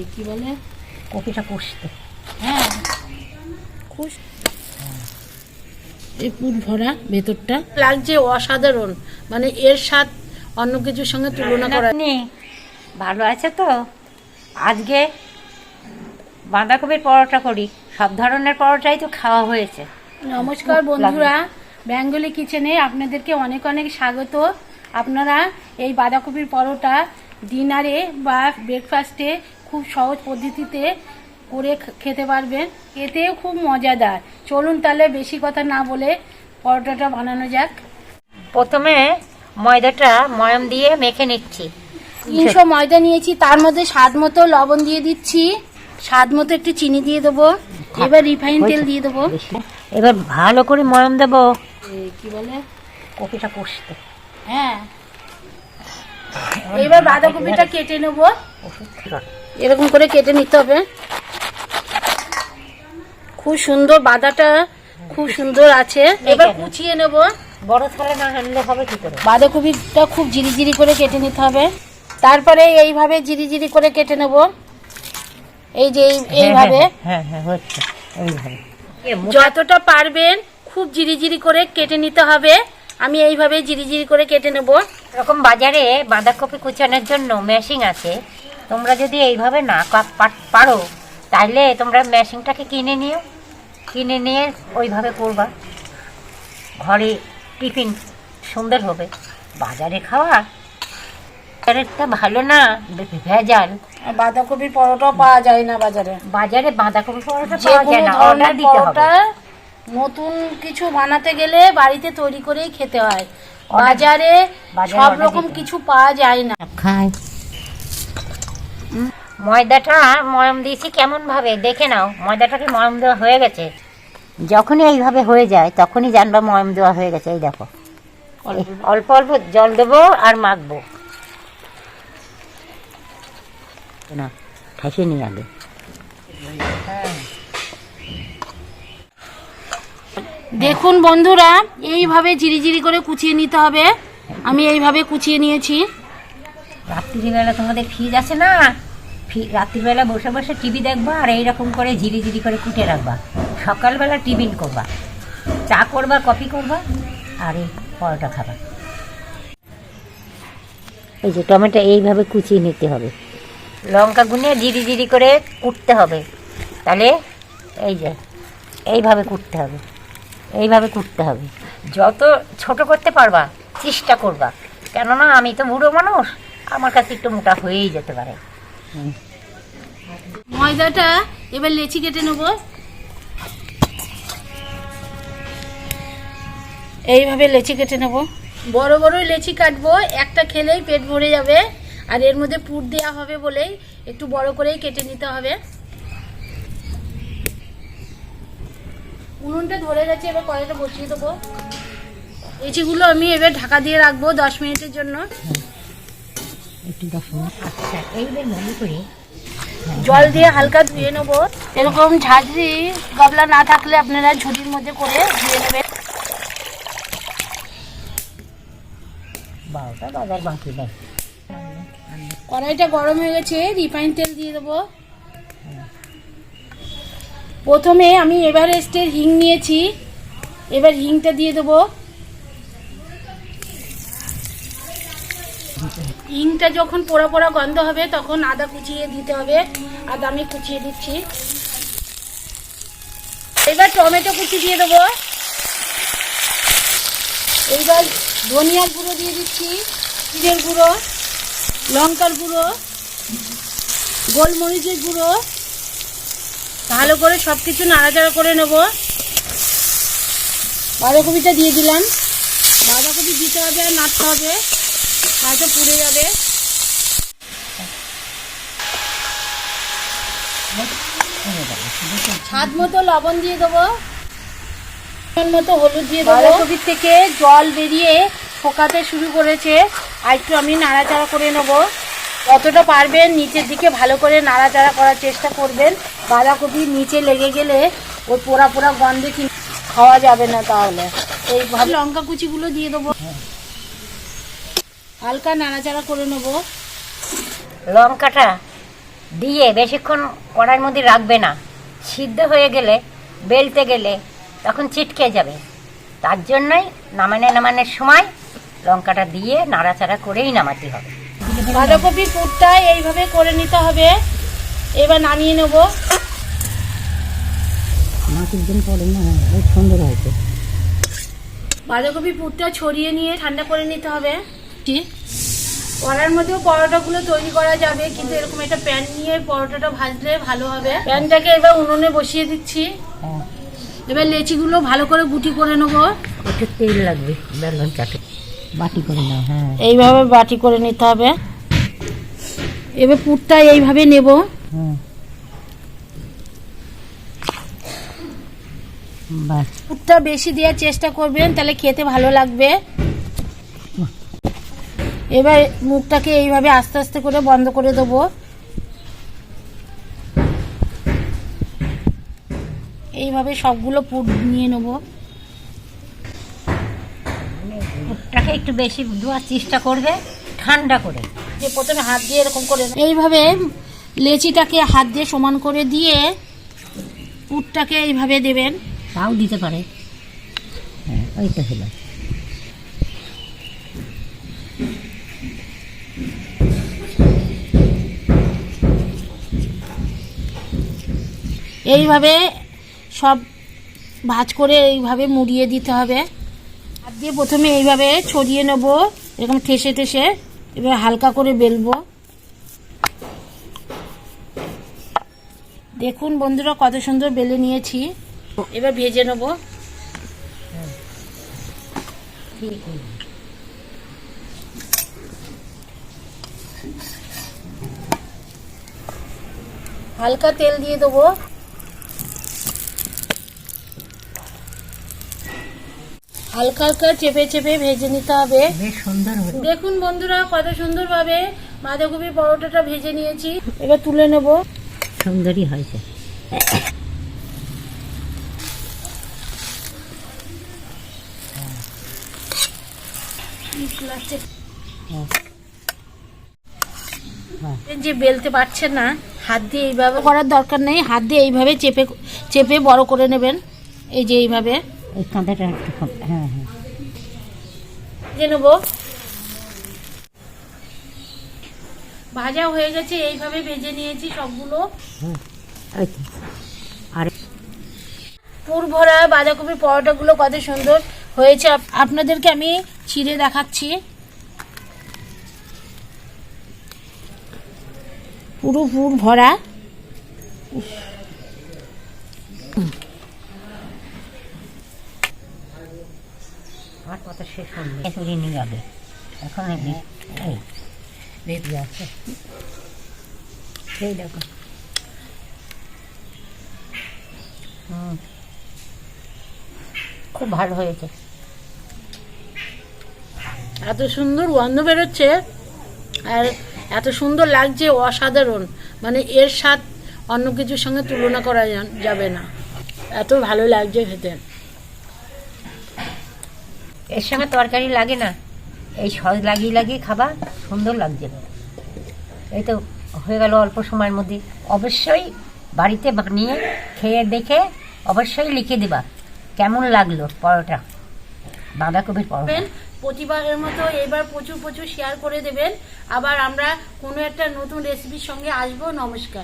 এই কি বলে? কপিটা কষতে। হ্যাঁ। খুশ এই পুর ভরা ভেতরটা। লাগছে অসাধারণ মানে এর স্বাদ অন্য কিছুর সঙ্গে তুলনা করা ভালো আছে তো? আজকে বাঁধাকপির পরোটা করি। সব ধরনের পরোটাই তো খাওয়া হয়েছে। নমস্কার বন্ধুরা। বেঙ্গলি কিচেনে আপনাদেরকে অনেক অনেক স্বাগত। আপনারা এই বাঁধাকপির পরোটা ডিনারে বা ব্রেকফাস্টে খুব সহজ পদ্ধতিতে করে খেতে পারবেন। এতেও খুব মজাদার। চলুন তাহলে বেশি কথা না বলে পরোটাটা বানানো যাক। প্রথমে ময়দাটা ময়াম দিয়ে মেখে নিচ্ছি। তিনশো ময়দা নিয়েছি তার মধ্যে স্বাদ মতো লবণ দিয়ে দিচ্ছি। স্বাদ মতো একটু চিনি দিয়ে দেবো। এবার রিফাইন তেল দিয়ে দেবো। এবার ভালো করে ময়াম দেবো। কি বলে? কপিটা কষতে। হ্যাঁ। এবার বাঁধাকপিটা কেটে নেব। এরকম করে কেটে নিতে হবে। খুব সুন্দর বাদাটা খুব সুন্দর আছে। এবার কুচিয়ে নেব। বড় থালে না আনলে হবে কি করে? বাঁধাকপিটা খুব জিরি করে কেটে নিতে হবে। তারপরে এইভাবে জিরি জিরি করে কেটে নেব। এই যে এইভাবে। হ্যাঁ হ্যাঁ এইভাবে। যতটা পারবেন খুব জিরি জিরি করে কেটে নিতে হবে। আমি এইভাবে জিরি জিরি করে কেটে নেব। এরকম বাজারে বাঁধাকপি কুচানোর জন্য মেশিন আছে। তোমরা যদি এইভাবে না পারো তাহলে তোমরা মেশিনটাকে কিনে নিও। কিনে নিয়ে ওইভাবে করবা। ঘরে টিফিন সুন্দর হবে। বাজারে খাওয়া বাজারেরটা ভালো না ভেজাল। আর বাঁধাকপির পরোটাও পাওয়া যায় না বাজারে। বাজারে বাঁধাকপি পরোটা পাওয়া যায় না অর্ডার দিতে হবে। নতুন কিছু বানাতে গেলে বাড়িতে তৈরি করেই খেতে হয়। বাজারে সব রকম কিছু পাওয়া যায় না। খাই ময়দাটা ময়ম দিয়েছি কেমন ভাবে দেখে নাও ময়দাটাকে ময়ম দেওয়া হয়ে গেছে? যখনই এইভাবে হয়ে যায় তখনই জানবা ময়ম দেওয়া হয়ে গেছে এই দেখো। অল্প। অল্প জল দেবো আর মাখবো। না ঠাসে নি আগে। দেখুন বন্ধুরা এইভাবে জিরি জিরি করে কুচিয়ে নিতে হবে। আমি এইভাবে কুচিয়ে নিয়েছি। রাত্রিবেলা তোমাদের ফ্রিজ আছে না? রাত্রিবেলা বসে বসে টিভি দেখবা আর এইরকম করে ঝিরি ঝিরি করে কুটে রাখবা। সকালবেলা টিফিন করবা। চা করবা, কফি করবা আর এই পরোটা খাবা। এই যে টমেটো এইভাবে কুচিয়ে নিতে হবে। লঙ্কা গুনে জিরি জিরি করে কুটতে হবে। তাহলে এই যে, এইভাবে কুটতে হবে। এইভাবে কুটতে হবে। যত ছোট করতে পারবা, চেষ্টা করবা। কেননা আমি তো বুড়ো মানুষ। আমার কাছে একটু মোটা হয়েই যেতে পারে। ময়দাটা এবার লেচি কেটে নেব। এইভাবে লেচি কেটে নেব। বড় বড় লেচি কাটবো একটা খেলেই পেট ভরে যাবে। আর এর মধ্যে পুর দেওয়া হবে বলেই একটু বড় করেই কেটে নিতে হবে। উনুনটা ধরে গেছে এবার কড়াইটা বসিয়ে দেবো। লেচিগুলো আমি এবার ঢাকা দিয়ে রাখব দশ মিনিটের জন্য। একটু আচ্ছা এইবার মনে করে জল দিয়ে হালকা ধুয়ে নেব। এরকম ঝাঁঝরি গাবলা না থাকলে আপনারা ঝুড়ির মধ্যে করে ধুয়ে নেবেন। বারোটা বাজার বাকি দেয় কড়াইটা গরম হয়ে গেছে রিফাইন তেল দিয়ে দেবো। প্রথমে আমি এভারেস্টের হিং নিয়েছি এবার হিংটা দিয়ে দেবো। হিংটা যখন পোড়া পোড়া গন্ধ হবে, তখন আদা কুচিয়ে দিতে হবে। আদা আমি কুচিয়ে দিচ্ছি। এবার টমেটো কুচি দিয়ে দেবো। এইবার ধনিয়ার গুঁড়ো দিয়ে দিচ্ছি, জিরের গুঁড়ো, লঙ্কার গুঁড়ো, গোলমরিচের গুঁড়ো। ভালো করে সব কিছু নাড়াচাড়া করে নেব। বাঁধাকপিটা দিয়ে দিলাম। বাঁধাকপি দিতে হবে আর নাড়তে হবে। হয়তো পুড়ে যাবে। স্বাদ মতো লবণ দিয়ে দেবো। মতো হলুদ দিয়ে দেবো। বাঁধাকপি থেকে জল বেরিয়ে ফোকাতে শুরু করেছে। আর একটু আমি নাড়াচাড়া করে নেব। যতটা পারবেন নিচের দিকে ভালো করে নাড়াচাড়া করার চেষ্টা করবেন। বাঁধাকপি নিচে লেগে গেলে ওই পোড়া পোড়া গন্ধে কি খাওয়া যাবে না তাহলে। এইভাবে লঙ্কা কুচিগুলো দিয়ে দেবো। হালকা নাড়াচাড়া করে নেব। লঙ্কাটা দিয়ে বেশিক্ষণ কড়াইয়ের মধ্যে রাখবে না। সিদ্ধ হয়ে গেলে বেলতে গেলে তখন চিটকে যাবে। তার জন্যই নামানে নামানোর সময় লঙ্কাটা দিয়ে নাড়াচাড়া করেই নামাতে হবে। বাঁধাকপির পুরটা এইভাবে করে নিতে হবে। এবার নামিয়ে নেব। বাঁধাকপি পুরটা ছড়িয়ে নিয়ে ঠান্ডা করে নিতে হবে। কড়ার মধ্যেও পরোটাগুলো তৈরি করা যাবে কিন্তু এরকম একটা প্যান নিয়ে পরোটাটা ভাজলে ভালো হবে। প্যানটাকে এবার উনুনে বসিয়ে দিচ্ছি। এবার লেচিগুলো ভালো করে গুটি করে নেব। একটু তেল লাগবে বেলন বাটি করে নাও হ্যাঁ। এইভাবে বাটি করে নিতে হবে। এবার পুরটা এইভাবে নেব। পুরটা বেশি দেওয়ার চেষ্টা করবেন তাহলে খেতে ভালো লাগবে। এবার মুখটাকে এইভাবে আস্তে আস্তে করে বন্ধ করে দেবো। এইভাবে সবগুলো পুর নিয়ে নেব। পুরটাকে একটু বেশি ধোয়ার চেষ্টা করবে, ঠান্ডা করে। যে প্রথমে হাত দিয়ে এরকম করে এইভাবে লেচিটাকে হাত দিয়ে সমান করে দিয়ে পুরটাকে এইভাবে দেবেন। তাও দিতে পারে। হ্যাঁ ওইটা হলো। এইভাবে সব ভাজ করে এইভাবে মুড়িয়ে দিতে হবে। হাত দিয়ে প্রথমে এইভাবে ছড়িয়ে নেব, এরকম ঠেসে ঠেসে, এবার হালকা করে বেলবো। দেখুন বন্ধুরা, কত সুন্দর বেলে নিয়েছি। এবার ভেজে নেব। হালকা তেল দিয়ে দেবো। হালকা হালকা চেপে চেপে ভেজে নিতে হবে। বেশ সুন্দর দেখুন বন্ধুরা কত সুন্দরভাবে বাঁধাকপির পরোটাটা ভেজে নিয়েছি। এবার তুলে নেব। সুন্দরই হয়েছে। যে বেলতে পারছেন না হাত দিয়ে এইভাবে করার দরকার নেই হাত দিয়ে এইভাবে চেপে চেপে বড় করে নেবেন। এই যে এইভাবে। এই কাঁদাটা একটু হ্যাঁ হ্যাঁ। নেব। ভাজা হয়ে গেছে এইভাবে ভেজে নিয়েছি সবগুলো। আর পুর ভরা বাঁধাকপির পরোটাগুলো কত সুন্দর হয়েছে। আপ- আপনাদেরকে আমি ছিঁড়ে দেখাচ্ছি। পুরো পুর ভরা। আমার শেষ হলো এতদিন নিয়ে যাবে। এখন এই বে- আছে। সেই দেখো। হুম। খুব ভালো হয়েছে। এত সুন্দর গন্ধ বেরোচ্ছে আর এত সুন্দর লাগছে অসাধারণ। মানে এর স্বাদ অন্য কিছুর সঙ্গে তুলনা করা যাবে না। এত ভালো লাগছে খেতে। এর সঙ্গে তরকারি লাগে না। এই সস লাগিয়ে লাগিয়ে খাবা, সুন্দর লাগছে। এই তো হয়ে গেল অল্প সময়ের মধ্যে। অবশ্যই বাড়িতে বানিয়ে, খেয়ে দেখে অবশ্যই লিখে দেবা, কেমন লাগল পরোটা, বাঁধাকপির পরোটা। প্রতিবারের মতো এবার প্রচুর প্রচুর শেয়ার করে দেবেন। আবার আমরা কোনো একটা নতুন রেসিপির সঙ্গে আসব। নমস্কার।